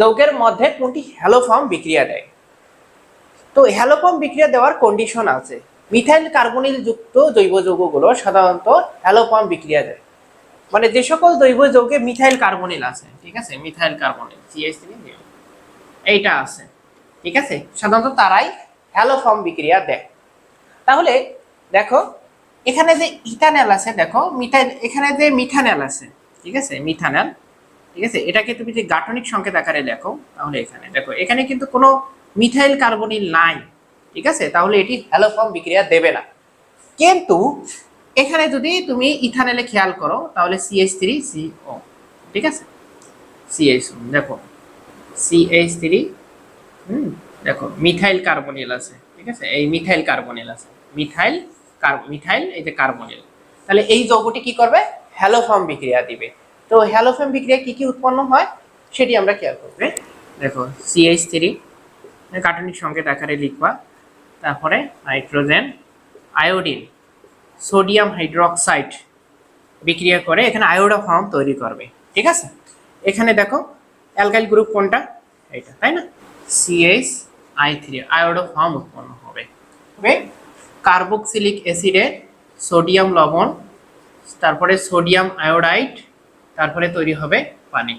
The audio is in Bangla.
যৌগের মধ্যে কোনটি হ্যালোফর্ম বিক্রিয়া দেয়? তো হ্যালোফর্ম বিক্রিয়া দেওয়ার কন্ডিশন আছে। মিথাইল কার্বনিল যুক্ত জৈব যৌগগুলো সাধারণত হ্যালোফর্ম বিক্রিয়া দেয়। মানে যে সকল জৈব যৌগে মিথাইল কার্বনিল আছে, ঠিক আছে? মিথাইল কার্বনিল সিএইচ এইটা আছে, ঠিক আছে? সাধারণত তারাই হ্যালোফর্ম বিক্রিয়া দেয়। তাহলে দেখো, এখানে যে ইথানল আছে, দেখো মিথাইল এখানে যে মিথানল আছে, ঠিক আছে? মিথানল ঠিক আছে? এটাকে তুমি যদি গাঠনিক সংকেত আকারে লেখো, তাহলে এখানে। দেখো, এখানে কিন্তু কোনো মিথাইল কার্বনিল নাই, ঠিক আছে? তাহলে এটি হ্যালোফর্ম বিক্রিয়া দেবে না। কিন্তু এখানে যদি তুমি ইথানলে খেয়াল করো, তাহলে সিএইচ থ্রি সিও ঠিক আছে? সিএইচ দেখো। সিএইচ থ্রি, হুম, দেখো, মিথাইল কার্বনিল আছে, ঠিক আছে? এই মিথাইল কার্বনিল আছে, মিথাইল মিথাইল, এই যে কার্বনিল। তাহলে এই যৌগটি কি করবে? হ্যালোফর্ম বিক্রিয়া দিবে। তো হ্যালোফেম বিক্রিয়া কি কি উৎপন্ন হয় সেটি আমরা খেয়াল করবে। দেখো সিএইচ থ্রি কার্টনিক সংকেত আকারে লিখবা। তারপরে নাইট্রোজেন আয়োডিন সোডিয়াম হাইড্রোক্সাইড বিক্রিয়া করে এখানে আয়োডা ফর্ম তৈরি করবে। ঠিক আছে? এখানে দেখো অ্যালকাইল গ্রুপ কোনটা? এটা তাই না? CS I three iodoform উৎপন্ন হবে। কার্বক্সিলিক অ্যাসিডে সোডিয়াম লবণ, তারপরে সোডিয়াম আয়োডাইড তারপরে তৈরি হবে পানি।